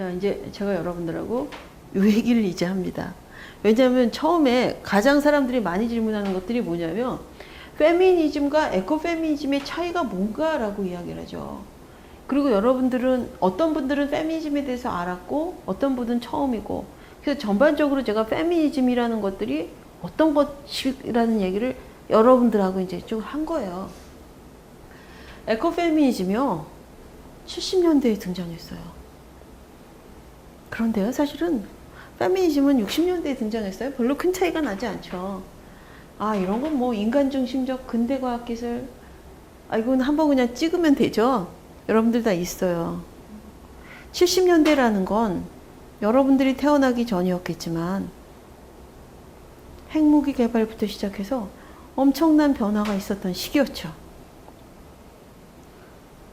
자, 이제 제가 여러분들하고 요 얘기를 이제 합니다. 왜냐하면 처음에 가장 사람들이 많이 질문하는 것들이 뭐냐면 페미니즘과 에코페미니즘의 차이가 뭔가라고 이야기를 하죠. 그리고 여러분들은 어떤 분들은 페미니즘에 대해서 알았고 어떤 분은 처음이고 그래서 전반적으로 제가 페미니즘이라는 것들이 어떤 것이라는 얘기를 여러분들하고 이제 좀한 거예요. 에코페미니즘이요. 70년대에 등장했어요. 그런데요, 사실은 페미니즘은 60년대에 등장했어요. 별로 큰 차이가 나지 않죠. 아, 이런 건 뭐 인간 중심적 근대 과학 기술. 아, 이건 한번 그냥 찍으면 되죠. 여러분들 다 있어요. 70년대라는 건 여러분들이 태어나기 전이었겠지만 핵무기 개발부터 시작해서 엄청난 변화가 있었던 시기였죠.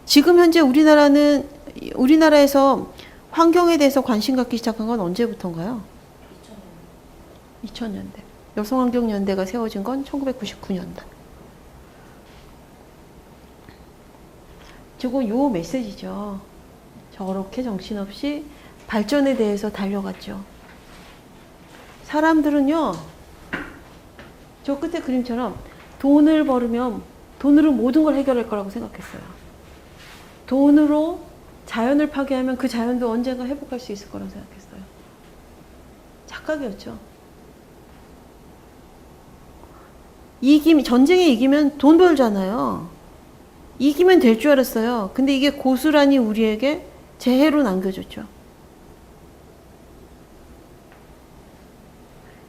지금 현재 우리나라는 우리나라에서 환경에 대해서 관심 갖기 시작한 건 언제부터인가요? 2000년대. 여성환경연대가 세워진 건 1999년도. 저거 요 메시지죠. 저렇게 정신없이 발전에 대해서 달려갔죠. 사람들은요, 저 끝에 그림처럼 돈을 벌으면 돈으로 모든 걸 해결할 거라고 생각했어요. 돈으로 자연을 파괴하면 그 자연도 언젠가 회복할 수 있을 거라고 생각했어요. 착각이었죠. 이김 전쟁에 이기면 돈 벌잖아요. 이기면 될 줄 알았어요. 근데 이게 고스란히 우리에게 재해로 남겨졌죠.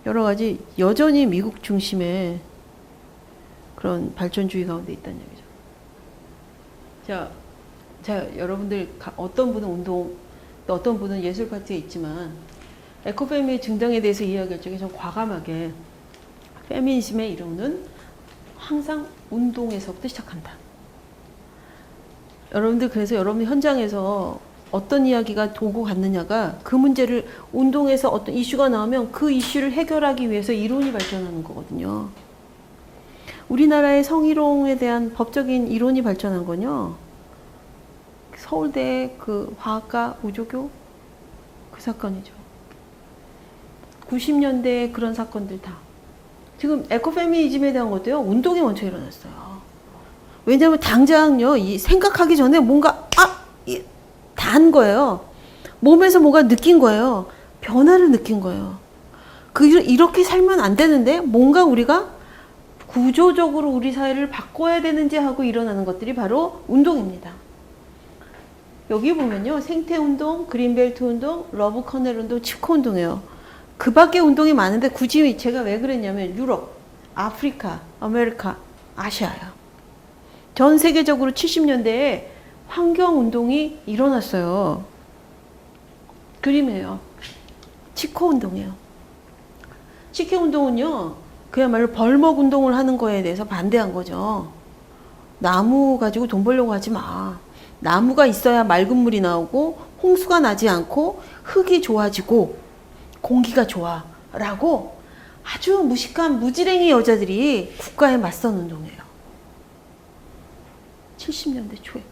여러 가지 여전히 미국 중심의 그런 발전주의 가운데 있다는 얘기죠. 자, 자 여러분들 가- 어떤 분은 운동, 또 어떤 분은 예술 파트에 있지만 에코페미 증당에 대해서 이야기할 적에 좀 과감하게 페미니즘의 이론은 항상 운동에서부터 시작한다. 여러분들 그래서 여러분 현장에서 어떤 이야기가 도고 갔느냐가 그 문제를 운동에서 어떤 이슈가 나오면 그 이슈를 해결하기 위해서 이론이 발전하는 거거든요. 우리나라의 성희롱에 대한 법적인 이론이 발전한 건요. 서울대 그 화학과 우조교 그 사건이죠. 90년대 그런 사건들 다. 지금 에코페미니즘에 대한 것도요. 운동이 먼저 일어났어요. 왜냐하면 당장요. 이 생각하기 전에 뭔가 아, 단 거예요. 몸에서 뭔가 느낀 거예요. 변화를 느낀 거예요. 그 이렇게 살면 안 되는데 뭔가 우리가 구조적으로 우리 사회를 바꿔야 되는지 하고 일어나는 것들이 바로 운동입니다. 여기 보면요. 생태 운동, 그린벨트 운동, 러브 커넬 운동, 치코 운동이에요. 그 밖에 운동이 많은데 굳이 제가 왜 그랬냐면 유럽, 아프리카, 아메리카, 아시아요. 전 세계적으로 70년대에 환경 운동이 일어났어요. 그림이에요. 치코 운동이에요. 치코 운동은요, 그야말로 벌목 운동을 하는 거에 대해서 반대한 거죠. 나무 가지고 돈 벌려고 하지 마. 나무가 있어야 맑은 물이 나오고 홍수가 나지 않고 흙이 좋아지고 공기가 좋아. 라고 아주 무식한 무지랭이 여자들이 국가에 맞선 운동이에요. 70년대 초에.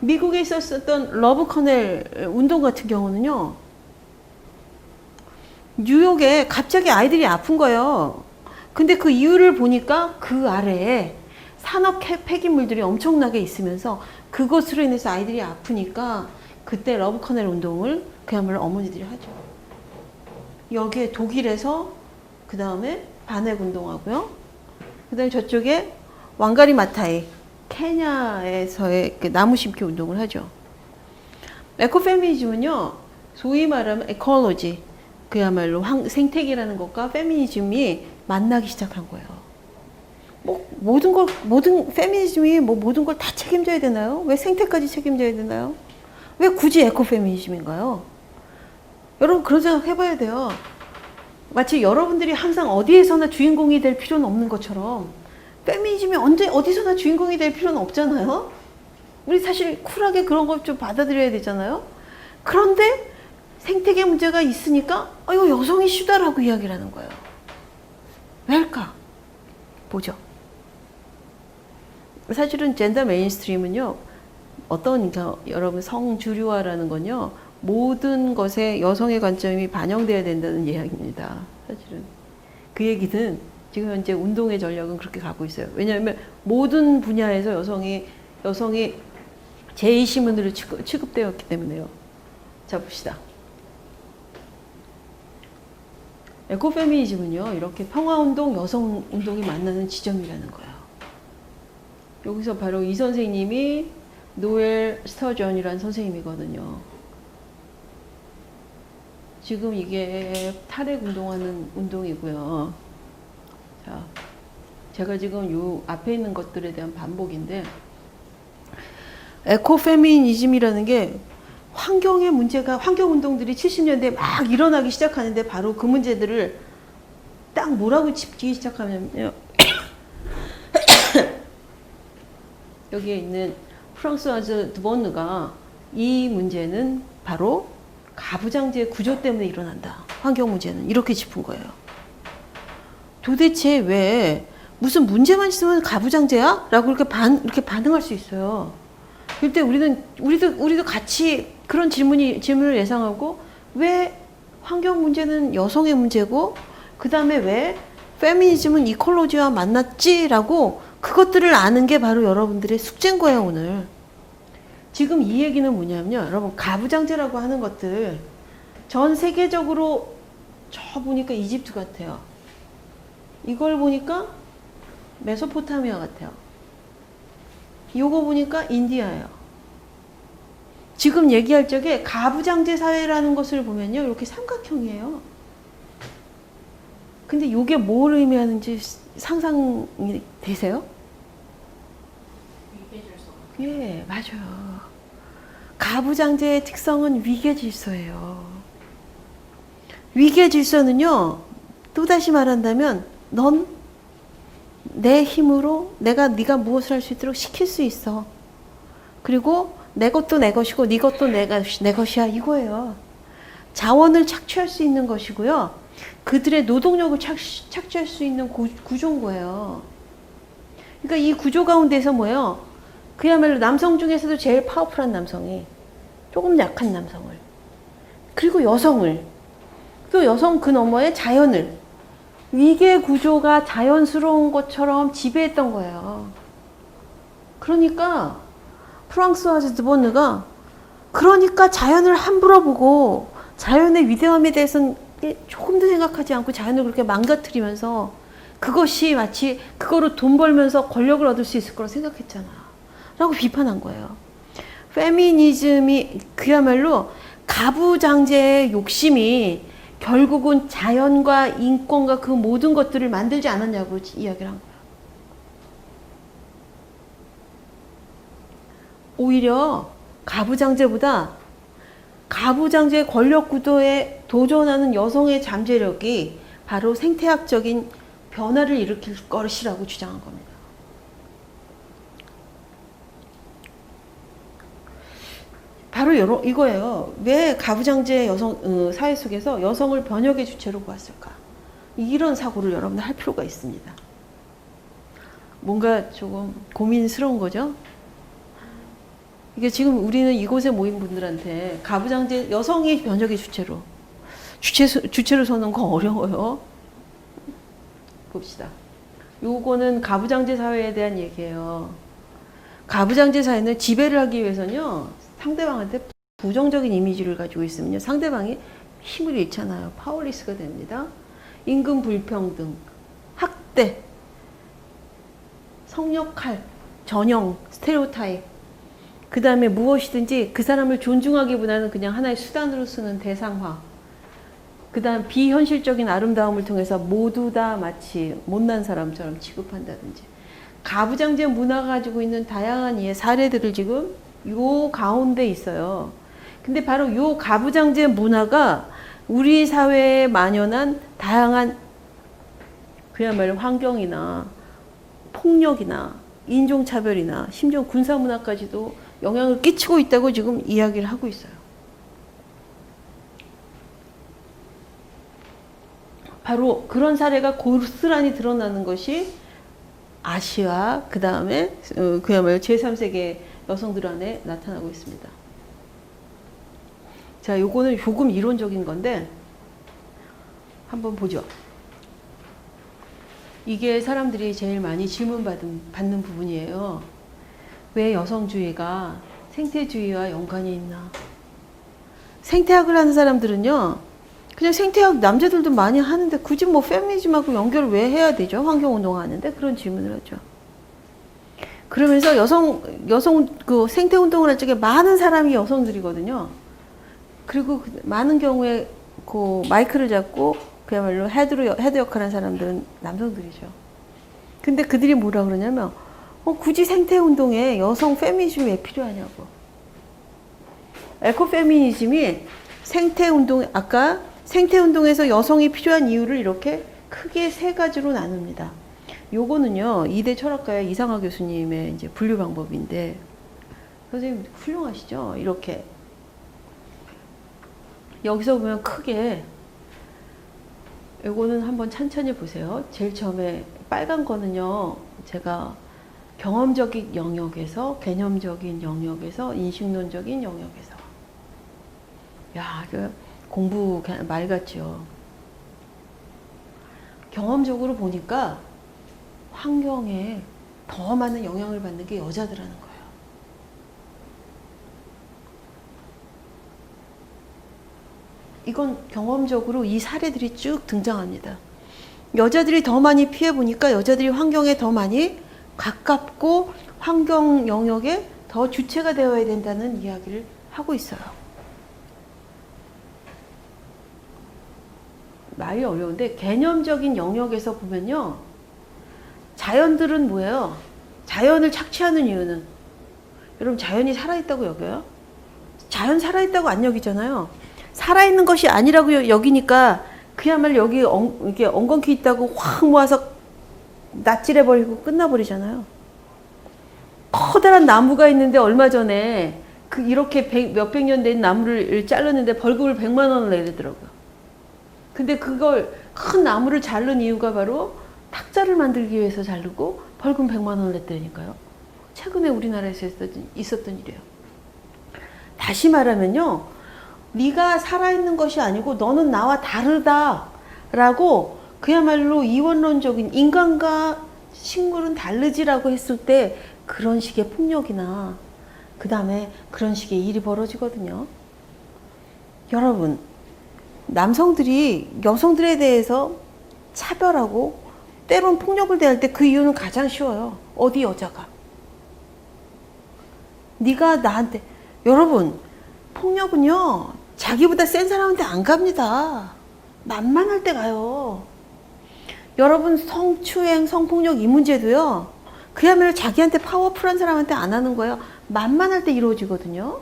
미국에 있었던 러브 커넬 운동 같은 경우는요. 뉴욕에 갑자기 아이들이 아픈 거예요. 근데 그 이유를 보니까 그 아래에 산업 폐기물들이 엄청나게 있으면서 그것으로 인해서 아이들이 아프니까 그때 러브 커넬 운동을 그야말로 어머니들이 하죠. 여기에 독일에서 그 다음에 반핵 운동하고요. 그 다음에 저쪽에 왕가리 마타이 케냐에서의 그 나무 심기 운동을 하죠. 에코페미니즘은요, 소위 말하면 에콜로지, 그야말로 황, 생태계라는 것과 페미니즘이 만나기 시작한 거예요. 뭐 모든 걸 모든 페미니즘이 뭐 모든 걸 다 책임져야 되나요? 왜 생태까지 책임져야 되나요? 왜 굳이 에코 페미니즘인가요? 여러분 그런 생각 해봐야 돼요. 마치 여러분들이 항상 어디에서나 주인공이 될 필요는 없는 것처럼 페미니즘이 언제 어디서나 주인공이 될 필요는 없잖아요. 우리 사실 쿨하게 그런 걸 좀 받아들여야 되잖아요. 그런데 생태계 문제가 있으니까 아 이거 여성 이슈다라고 이야기를 하는 거예요. 왜일까? 보죠. 사실은 젠더 메인스트림은요. 어떤 그러니까 여러분 성주류화라는 건요 모든 것에 여성의 관점이 반영돼야 된다는 이야기입니다. 사실은 그 얘기는 지금 현재 운동의 전략은 그렇게 가고 있어요. 왜냐하면 모든 분야에서 여성이 여성이 제2시민으로 취급, 취급되었기 때문에요. 자 봅시다. 에코페미니즘은요 이렇게 평화운동, 여성운동이 만나는 지점이라는 거예요. 여기서 바로 이 선생님이 노엘 스터전이라는 선생님이거든요. 지금 이게 탈핵 운동하는 운동이고요. 자, 제가 지금 요 앞에 있는 것들에 대한 반복인데 에코페미니즘이라는 게 환경의 문제가 환경 운동들이 70년대에 막 일어나기 시작하는데 바로 그 문제들을 딱 뭐라고 짚기 시작하냐면요. 여기에 있는 프랑스와즈 드본느가 이 문제는 바로 가부장제 구조 때문에 일어난다. 환경 문제는 이렇게 짚은 거예요. 도대체 왜 무슨 문제만 있으면 가부장제야? 라고 이렇게 반, 이렇게 반응할 수 있어요. 그때 우리는, 우리도, 우리도 같이 그런 질문이, 질문을 예상하고 왜 환경 문제는 여성의 문제고 그 다음에 왜 페미니즘은 이콜로지와 만났지라고 그것들을 아는 게 바로 여러분들의 숙제인 거예요, 오늘. 지금 이 얘기는 뭐냐면요. 여러분, 가부장제라고 하는 것들 전 세계적으로 저 보니까 이집트 같아요. 이걸 보니까 메소포타미아 같아요. 요거 보니까 인디아예요. 지금 얘기할 적에 가부장제 사회라는 것을 보면요. 이렇게 삼각형이에요. 근데 요게 뭘 의미하는지 상상이 되세요? 예, 맞아요. 가부장제의 특성은 위계 질서예요. 위계 질서는요, 또다시 말한다면, 넌 내 힘으로 내가 네가 무엇을 할 수 있도록 시킬 수 있어. 그리고 내 것도 내 것이고 네 것도 내가 내 것이야 이거예요. 자원을 착취할 수 있는 것이고요. 그들의 노동력을 착, 착취할 수 있는 구, 구조인 거예요. 그러니까 이 구조 가운데서 뭐예요? 그야말로 남성 중에서도 제일 파워풀한 남성이 조금 약한 남성을 그리고 여성을 또 여성 그 너머에 자연을 위계 구조가 자연스러운 것처럼 지배했던 거예요. 그러니까 프랑스와즈 드보느가 그러니까 자연을 함부로 보고 자연의 위대함에 대해서는 조금 도 생각하지 않고 자연을 그렇게 망가뜨리면서 그것이 마치 그거로 돈 벌면서 권력을 얻을 수 있을 거라고 생각했잖아. 라고 비판한 거예요. 페미니즘이 그야말로 가부장제의 욕심이 결국은 자연과 인권과 그 모든 것들을 만들지 않았냐고 이야기를 한 거예요. 오히려 가부장제보다 가부장제 권력 구도에 도전하는 여성의 잠재력이 바로 생태학적인 변화를 일으킬 것이라고 주장한 겁니다. 바로 여러, 이거예요. 왜 가부장제 여성 어, 사회 속에서 여성을 번역의 주체로 보았을까? 이런 사고를 여러분들 할 필요가 있습니다. 뭔가 조금 고민스러운 거죠. 이게 지금 우리는 이곳에 모인 분들한테 가부장제 여성이 번역의 주체로 주체 주체로 서는 거 어려워요. 봅시다. 요거는 가부장제 사회에 대한 얘기예요. 가부장제 사회는 지배를 하기 위해서는요. 상대방한테 부정적인 이미지를 가지고 있으면요. 상대방이 힘을 잃잖아요. 파워리스가 됩니다. 임금 불평등, 학대, 성역할, 전형, 스테레오타입. 그 다음에 무엇이든지 그 사람을 존중하기보다는 그냥 하나의 수단으로 쓰는 대상화. 그 다음 비현실적인 아름다움을 통해서 모두 다 마치 못난 사람처럼 취급한다든지. 가부장제 문화가 가지고 있는 다양한 이의 사례들을 지금 요 가운데 있어요. 근데 바로 요 가부장제 문화가 우리 사회에 만연한 다양한 그야말로 환경이나 폭력이나 인종차별이나 심지어 군사문화까지도 영향을 끼치고 있다고 지금 이야기를 하고 있어요. 바로 그런 사례가 고스란히 드러나는 것이 아시아, 그 다음에 그야말로 제3세계 여성들 안에 나타나고 있습니다. 자, 요거는 조금 이론적인 건데 한번 보죠. 이게 사람들이 제일 많이 질문 받은, 받는 부분이에요. 왜 여성주의가 생태주의와 연관이 있나? 생태학을 하는 사람들은요, 그냥 생태학 남자들도 많이 하는데 굳이 뭐 페미니즘하고 연결을 왜 해야 되죠? 환경운동 하는데 그런 질문을 하죠. 그러면서 여성 여성 그 생태 운동을 할 적에 많은 사람이 여성들이거든요. 그리고 그 많은 경우에 그 마이크를 잡고 그야말로 헤드로 헤드 역할하는 사람들은 남성들이죠. 근데 그들이 뭐라 그러냐면 어, 굳이 생태 운동에 여성 페미니즘이 왜 필요하냐고. 에코 페미니즘이 생태 운동 아까 생태 운동에서 여성이 필요한 이유를 이렇게 크게 세 가지로 나눕니다. 요거는요 이대 철학가의 이상화 교수님의 이제 분류 방법인데 선생님 훌륭하시죠? 이렇게 여기서 보면 크게 요거는 한번 천천히 보세요. 제일 처음에 빨간 거는요 제가 경험적인 영역에서 개념적인 영역에서 인식론적인 영역에서 야, 그 공부 말 같죠. 경험적으로 보니까 환경에 더 많은 영향을 받는 게 여자들하는 거예요. 이건 경험적으로 이 사례들이 쭉 등장합니다. 여자들이 더 많이 피해 보니까 여자들이 환경에 더 많이 가깝고 환경 영역에 더 주체가 되어야 된다는 이야기를 하고 있어요. 말이 어려운데 개념적인 영역에서 보면요. 자연들은 뭐예요? 자연을 착취하는 이유는 여러분 자연이 살아있다고 여겨요? 자연 살아있다고 안 여기잖아요. 살아있는 것이 아니라고 여기니까 그야말로 여기 엉, 이게 엉겅퀴 있다고 확 모아서 납질해버리고 끝나버리잖아요. 커다란 나무가 있는데 얼마 전에 그 이렇게 백, 몇백 년 된 나무를 잘랐는데 벌금을 100만 원을 내더라고요. 근데 그걸 큰 나무를 자른 이유가 바로 탁자를 만들기 위해서 자르고 벌금 100만 원을 냈다니까요. 최근에 우리나라에서 있었던, 있었던 일이에요. 다시 말하면요. 네가 살아있는 것이 아니고 너는 나와 다르다라고 그야말로 이원론적인 인간과 식물은 다르지라고 했을 때 그런 식의 폭력이나 그 다음에 그런 식의 일이 벌어지거든요. 여러분, 남성들이 여성들에 대해서 차별하고 때론 폭력을 대할 때 그 이유는 가장 쉬워요. 어디 여자가. 네가 나한테 여러분 폭력은요 자기보다 센 사람한테 안 갑니다. 만만할 때 가요. 여러분 성추행, 성폭력 이 문제도요. 그야말로 자기한테 파워풀한 사람한테 안 하는 거예요. 만만할 때 이루어지거든요.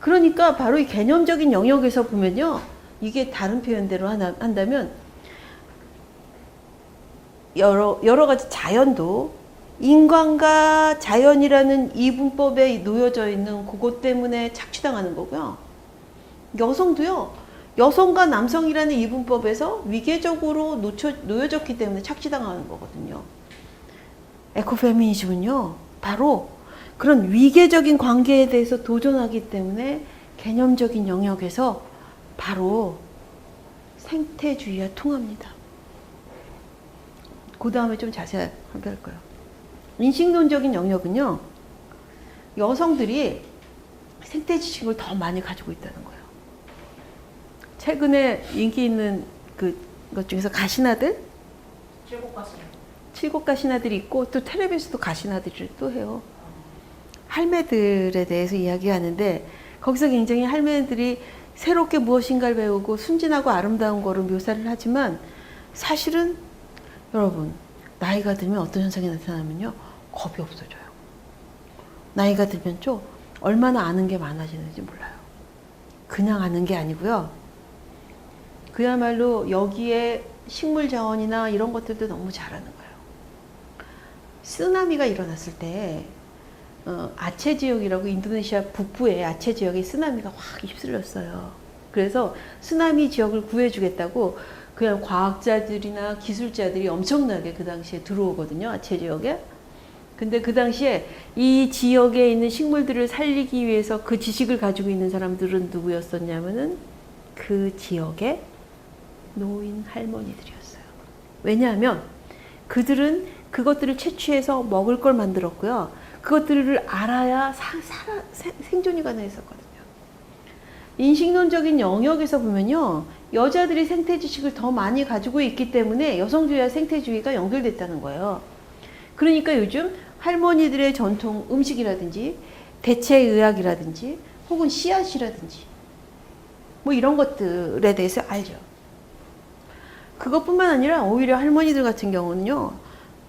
그러니까 바로 이 개념적인 영역에서 보면요. 이게 다른 표현대로 하나, 한다면 여러, 여러 가지 자연도 인간과 자연이라는 이분법에 놓여져 있는 그것 때문에 착취당하는 거고요. 여성도요. 여성과 남성이라는 이분법에서 위계적으로 놓쳐, 놓여졌기 때문에 착취당하는 거거든요. 에코페미니즘은요. 바로 그런 위계적인 관계에 대해서 도전하기 때문에 개념적인 영역에서 바로 생태주의와 통합니다. 그 다음에 좀 자세하게 할 거예요. 인식론적인 영역은요, 여성들이 생태 지식을 더 많이 가지고 있다는 거예요. 최근에 인기 있는 그 것 중에서 가시나들? 칠곡 가시네. 칠곡 가시나들이 있고 또 텔레비에서도 가시나들을 또 해요. 할매들에 대해서 이야기하는데 거기서 굉장히 할매들이 새롭게 무엇인가를 배우고 순진하고 아름다운 거를 묘사를 하지만 사실은 여러분 나이가 들면 어떤 현상이 나타나면요 겁이 없어져요. 나이가 들면 좀 얼마나 아는 게 많아지는지 몰라요. 그냥 아는 게 아니고요. 그야말로 여기에 식물 자원이나 이런 것들도 너무 잘하는 거예요. 쓰나미가 일어났을 때 어, 아체 지역이라고 인도네시아 북부에 아체 지역에 쓰나미가 확 휩쓸렸어요. 그래서 쓰나미 지역을 구해주겠다고 그냥 과학자들이나 기술자들이 엄청나게 그 당시에 들어오거든요. 아체 지역에. 근데 그 당시에 이 지역에 있는 식물들을 살리기 위해서 그 지식을 가지고 있는 사람들은 누구였었냐면은 그 지역의 노인 할머니들이었어요. 왜냐하면 그들은 그것들을 채취해서 먹을 걸 만들었고요. 그것들을 알아야 사, 생- 생존이 가능했었거든요. 인식론적인 영역에서 보면요. 여자들이 생태 지식을 더 많이 가지고 있기 때문에 여성주의와 생태주의가 연결됐다는 거예요. 그러니까 요즘 할머니들의 전통 음식이라든지 대체 의학이라든지 혹은 씨앗이라든지 뭐 이런 것들에 대해서 알죠. 그것뿐만 아니라 오히려 할머니들 같은 경우는요.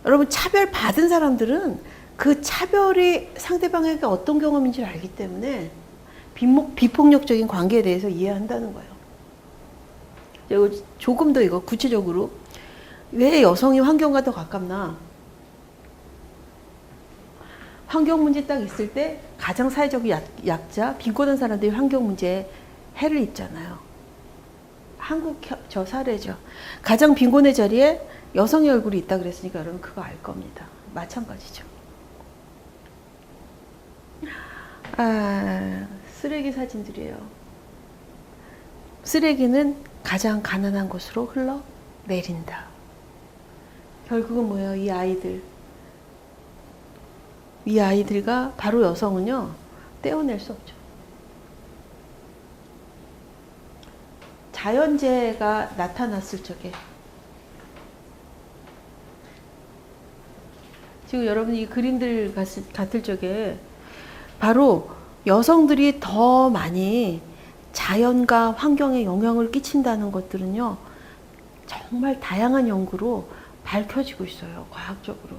여러분 차별 받은 사람들은 그 차별이 상대방에게 어떤 경험인지를 알기 때문에 비폭력적인 관계에 대해서 이해한다는 거예요. 조금 더 이거 구체적으로 왜 여성이 환경과 더 가깝나? 환경 문제 딱 있을 때 가장 사회적 약, 약자, 빈곤한 사람들이 환경 문제에 해를 입잖아요. 한국 혀- 저 사례죠. 가장 빈곤의 자리에 여성의 얼굴이 있다 그랬으니까 여러분 그거 알 겁니다. 마찬가지죠. 아, 쓰레기 사진들이에요. 쓰레기는 가장 가난한 곳으로 흘러 내린다. 결국은 뭐예요? 이 아이들. 이 아이들과 바로 여성은요, 떼어낼 수 없죠. 자연재해가 나타났을 적에 지금 여러분이 이 그림들 같을 적에 바로 여성들이 더 많이 자연과 환경에 영향을 끼친다는 것들은요 정말 다양한 연구로 밝혀지고 있어요 과학적으로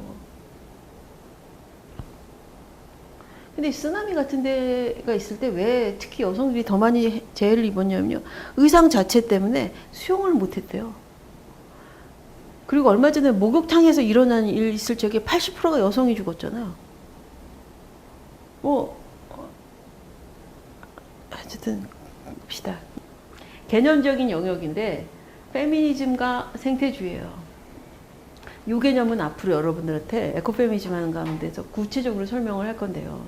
근데 쓰나미 같은 데가 있을 때 왜 특히 여성들이 더 많이 재해를 입었냐면요. 의상 자체 때문에 수영을 못 했대요. 그리고 얼마 전에 목욕탕에서 일어난 일 있을 적에 80%가 여성이 죽었잖아요. 뭐, 어, 어쨌든, 봅시다. 개념적인 영역인데, 페미니즘과 생태주의예요. 이 개념은 앞으로 여러분들한테 에코페미니즘 하는 가운데서 구체적으로 설명을 할 건데요.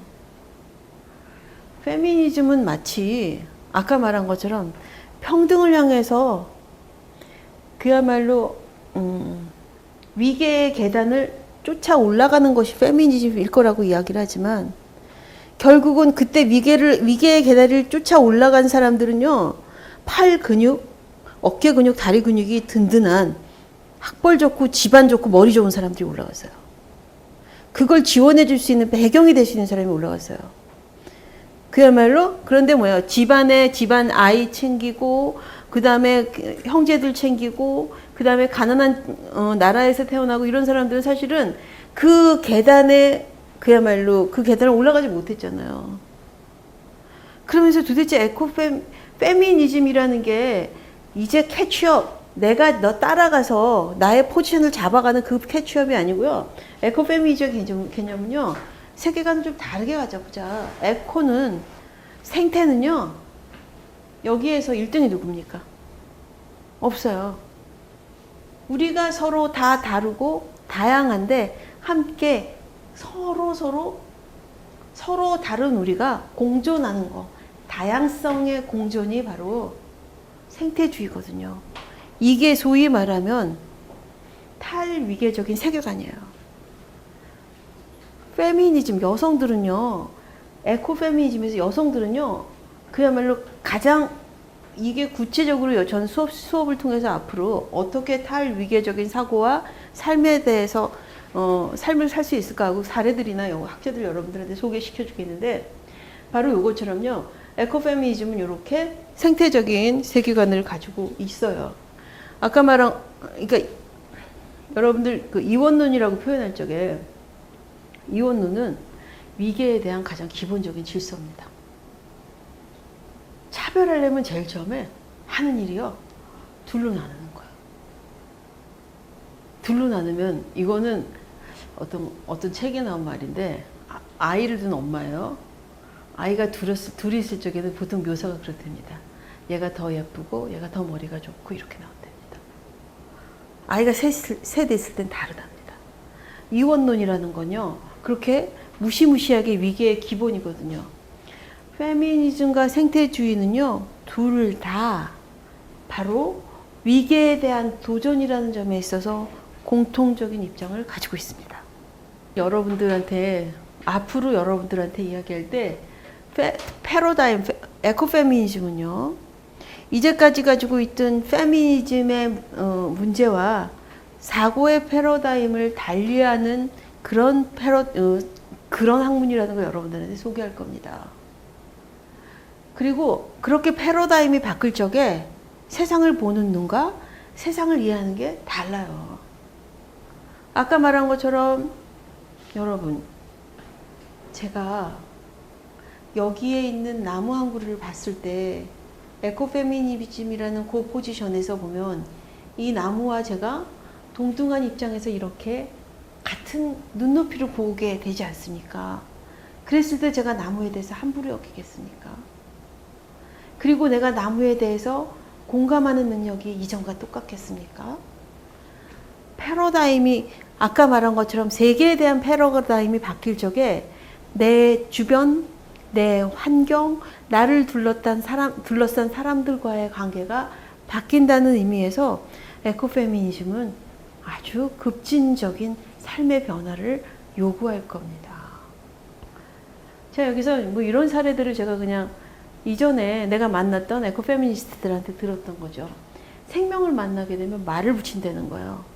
페미니즘은 마치 아까 말한 것처럼 평등을 향해서 그야말로 음, 위계의 계단을 쫓아 올라가는 것이 페미니즘일 거라고 이야기를 하지만 결국은 그때 위계를 위계의 계단을 쫓아 올라간 사람들은요 팔 근육, 어깨 근육, 다리 근육이 든든한 학벌 좋고 집안 좋고 머리 좋은 사람들이 올라갔어요. 그걸 지원해 줄 수 있는 배경이 될 수 있는 사람이 올라갔어요. 그야말로 그런데 뭐야 집안에 집안 아이 챙기고 그 다음에 형제들 챙기고 그 다음에 가난한 어, 나라에서 태어나고 이런 사람들은 사실은 그 계단에 그야말로 그 계단을 올라가지 못했잖아요. 그러면서 도대체 에코페 페미니즘이라는 게 이제 캐치업 내가 너 따라가서 나의 포지션을 잡아가는 그 캐치업이 아니고요. 에코 페미니즘 개념, 개념은요. 세계관을 좀 다르게 가져보자. 에코는 생태는요. 여기에서 1등이 누굽니까? 없어요. 우리가 서로 다 다르고 다양한데 함께 서로 서로 서로 다른 우리가 공존하는 거. 다양성의 공존이 바로 생태주의거든요. 이게 소위 말하면 탈위계적인 세계관이에요. 페미니즘, 여성들은요, 에코 페미니즘에서 여성들은요, 그야말로 가장 이게 구체적으로 전 수업, 수업을 통해서 앞으로 어떻게 탈위계적인 사고와 삶에 대해서 어, 삶을 살 수 있을까 하고 사례들이나 요 학자들 여러분들한테 소개시켜 주겠는데 바로 요것처럼요. 에코페미니즘은 이렇게 생태적인 세계관을 가지고 있어요. 아까 말한 그러니까 여러분들 그 이원론이라고 표현할 적에 이원론은 위계에 대한 가장 기본적인 질서입니다. 차별하려면 제일 처음에 하는 일이요. 둘로 나누는 거예요. 둘로 나누면 이거는 어떤 어떤 책에 나온 말인데 아- 아이를 둔 엄마예요. 아이가 둘이, 둘이 있을 적에는 보통 묘사가 그렇답니다. 얘가 더 예쁘고 얘가 더 머리가 좋고 이렇게 나온답니다. 아이가 셋, 셋 있을 땐 다르답니다. 이원론이라는 건요. 그렇게 무시무시하게 위계의 기본이거든요. 페미니즘과 생태주의는요, 둘 다 바로 위계에 대한 도전이라는 점에 있어서 공통적인 입장을 가지고 있습니다. 여러분들한테, 앞으로 여러분들한테 이야기할 때, 페, 패러다임, 페- 에코 페미니즘은요, 이제까지 가지고 있던 페미니즘의 어, 문제와 사고의 패러다임을 달리하는 그런 패러, 어, 그런 학문이라는 걸 여러분들한테 소개할 겁니다. 그리고 그렇게 패러다임이 바뀔 적에 세상을 보는 눈과 세상을 이해하는 게 달라요. 아까 말한 것처럼 여러분, 제가 여기에 있는 나무 한 그루를 봤을 때 에코페미니즘이라는 그 포지션에서 보면 이 나무와 제가 동등한 입장에서 이렇게 같은 눈높이를 보게 되지 않습니까? 그랬을 때 제가 나무에 대해서 함부로 여기겠습니까? 그리고 내가 나무에 대해서 공감하는 능력이 이전과 똑같겠습니까? 패러다임이 아까 말한 것처럼 세계에 대한 패러다임이 바뀔 적에 내 주변, 내 환경, 나를 둘러싼 사람, 둘러싼 사람들과의 관계가 바뀐다는 의미에서 에코페미니즘은 아주 급진적인 삶의 변화를 요구할 겁니다. 자, 여기서 뭐 이런 사례들을 제가 그냥 이전에 내가 만났던 에코페미니스트들한테 들었던 거죠. 생명을 만나게 되면 말을 붙인다는 거예요.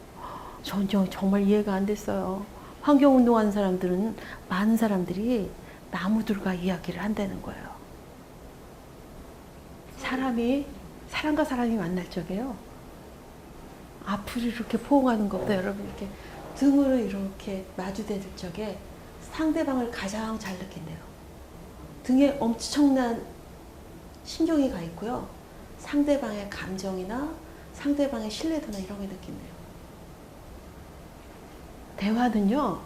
전 정- 정말 이해가 안 됐어요. 환경 운동하는 사람들은 많은 사람들이 나무들과 이야기를 한다는 거예요. 사람이 사람과 사람이 만날 적에요. 앞을 이렇게 포옹하는 것보다 여러분 이렇게 등으로 이렇게 마주대들 적에 상대방을 가장 잘 느낀대요. 등에 엄청난 신경이 가 있고요. 상대방의 감정이나 상대방의 신뢰도나 이런 게 느낀대요. 대화는요,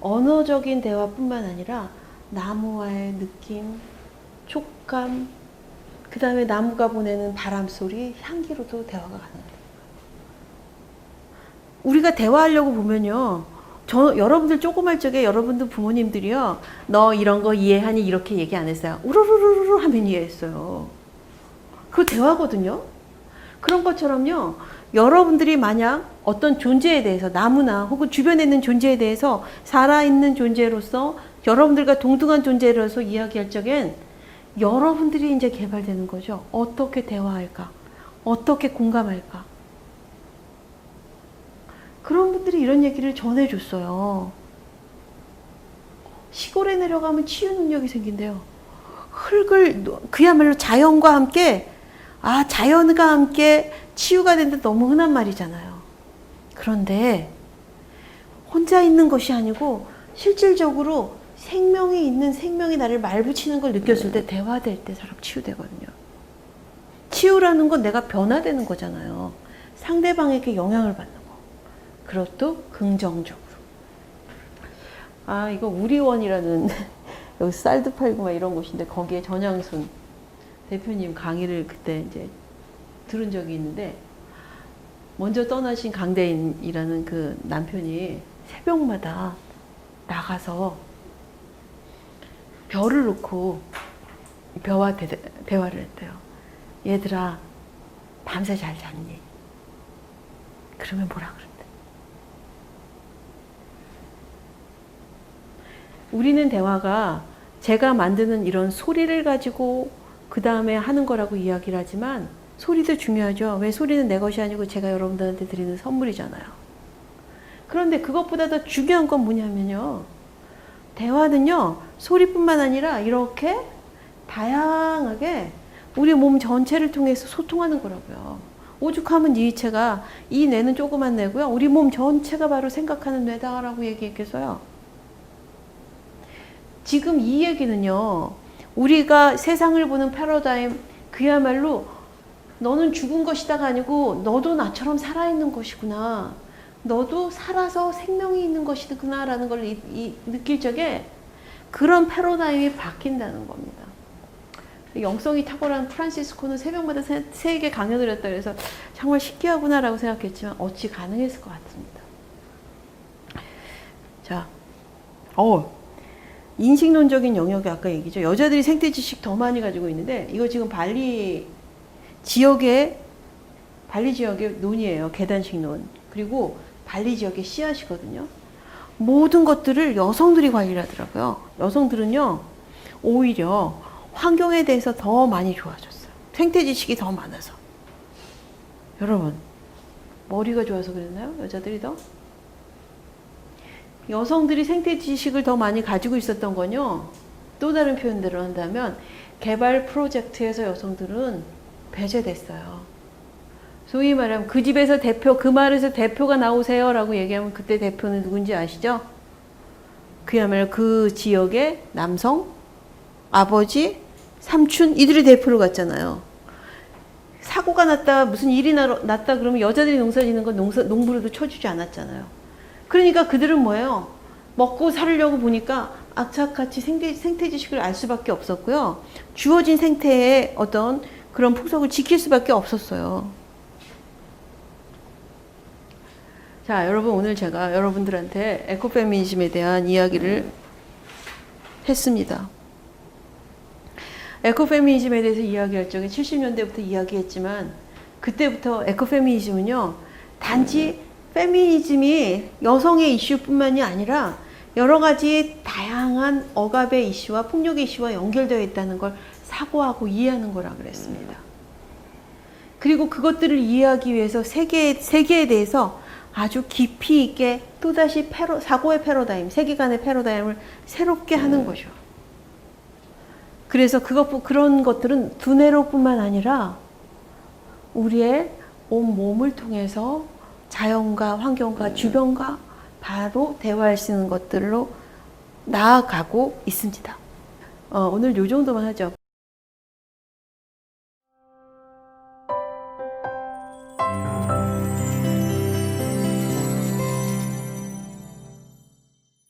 언어적인 대화뿐만 아니라 나무와의 느낌, 촉감, 그 다음에 나무가 보내는 바람 소리, 향기로도 대화가 가능합니다. 우리가 대화하려고 보면요, 저 여러분들 조그말 적에 여러분들 부모님들이요, 너 이런 거 이해하니 이렇게 얘기 안 했어요. 우르르르르 하면 이해했어요. 그거 대화거든요. 그런 것처럼요, 여러분들이 만약 어떤 존재에 대해서 나무나 혹은 주변에 있는 존재에 대해서 살아있는 존재로서 여러분들과 동등한 존재로서 이야기할 적엔 여러분들이 이제 개발되는 거죠. 어떻게 대화할까? 어떻게 공감할까? 그런 분들이 이런 얘기를 전해줬어요. 시골에 내려가면 치유 능력이 생긴대요. 흙을 놓- 그야말로 자연과 함께 아 자연과 함께 치유가 된다 너무 흔한 말이잖아요. 그런데 혼자 있는 것이 아니고 실질적으로 생명이 있는 생명이 나를 말붙이는 걸 느꼈을 때 대화될 때 사람 치유되거든요. 치유라는 건 내가 변화되는 거잖아요. 상대방에게 영향을 받는 거. 그것도 긍정적으로. 아, 이거 우리원이라는 여기 쌀도 팔고 막 이런 곳인데 거기에 전양순 대표님 강의를 그때 이제 들은 적이 있는데 먼저 떠나신 강대인이라는 그 남편이 새벽마다 나가서 별을 놓고 별과 대, 대화를 했대요. 얘들아, 밤새 잘 잤니? 그러면 뭐라 그런대? 우리는 대화가 제가 만드는 이런 소리를 가지고 그 다음에 하는 거라고 이야기를 하지만 소리도 중요하죠. 왜 소리는 내 것이 아니고 제가 여러분들한테 드리는 선물이잖아요. 그런데 그것보다 더 중요한 건 뭐냐면요. 대화는요, 소리뿐만 아니라 이렇게 다양하게 우리 몸 전체를 통해서 소통하는 거라고요. 오죽하면 이 이체가 이 뇌는 조그만 뇌고요. 우리 몸 전체가 바로 생각하는 뇌다라고 얘기했겠어요. 지금 이 얘기는요, 우리가 세상을 보는 패러다임, 그야말로 너는 죽은 것이다가 아니고 너도 나처럼 살아있는 것이구나. 너도 살아서 생명이 있는 것이구나라는 걸 이, 이, 느낄 적에 그런 패러다임이 바뀐다는 겁니다. 영성이 탁월한 프란시스코는 새벽마다 세, 세개 강연을 했다 그래서 정말 신기하구나라고 생각했지만 어찌 가능했을 것 같습니다. 자, 어, 인식론적인 영역이 아까 얘기죠. 여자들이 생태 지식 더 많이 가지고 있는데 이거 지금 발리 지역의 발리 지역의 논이에요. 계단식 논. 그리고 발리 지역의 씨앗이거든요. 모든 것들을 여성들이 관리를 하더라고요. 여성들은요, 오히려 환경에 대해서 더 많이 좋아졌어요. 생태 지식이 더 많아서. 여러분, 머리가 좋아서 그랬나요? 여자들이 더? 여성들이 생태 지식을 더 많이 가지고 있었던 건요. 또 다른 표현대로 한다면 개발 프로젝트에서 여성들은 배제됐어요. 소위 말하면 그 집에서 대표, 그 마을에서 대표가 나오세요 라고 얘기하면 그때 대표는 누군지 아시죠? 그야말로 그 지역의 남성, 아버지, 삼촌 이들이 대표로 갔잖아요. 사고가 났다 무슨 일이 나, 났다 그러면 여자들이 농사 짓는 건 농사, 농부로도 쳐주지 않았잖아요. 그러니까 그들은 뭐예요? 먹고 살려고 보니까 악착같이 생태, 생태 지식을 알 수밖에 없었고요. 주어진 생태의 어떤 그런 풍속을 지킬 수밖에 없었어요. 자, 여러분 오늘 제가 여러분들한테 에코페미니즘에 대한 이야기를 했습니다. 에코페미니즘에 대해서 이야기할 적에 70년대부터 이야기했지만 그때부터 에코페미니즘은요 단지 페미니즘이 여성의 이슈뿐만이 아니라 여러 가지 다양한 억압의 이슈와 폭력의 이슈와 연결되어 있다는 걸 사고하고 이해하는 거라 그랬습니다. 그리고 그것들을 이해하기 위해서 세계 세계에 대해서 아주 깊이 있게 또다시 패러, 사고의 패러다임, 세계관의 패러다임을 새롭게 하는 거죠. 그래서 그것 그런 것들은 두뇌로뿐만 아니라 우리의 온 몸을 통해서 자연과 환경과 주변과 바로 대화할 수 있는 것들로 나아가고 있습니다. 어, 오늘 요 정도만 하죠.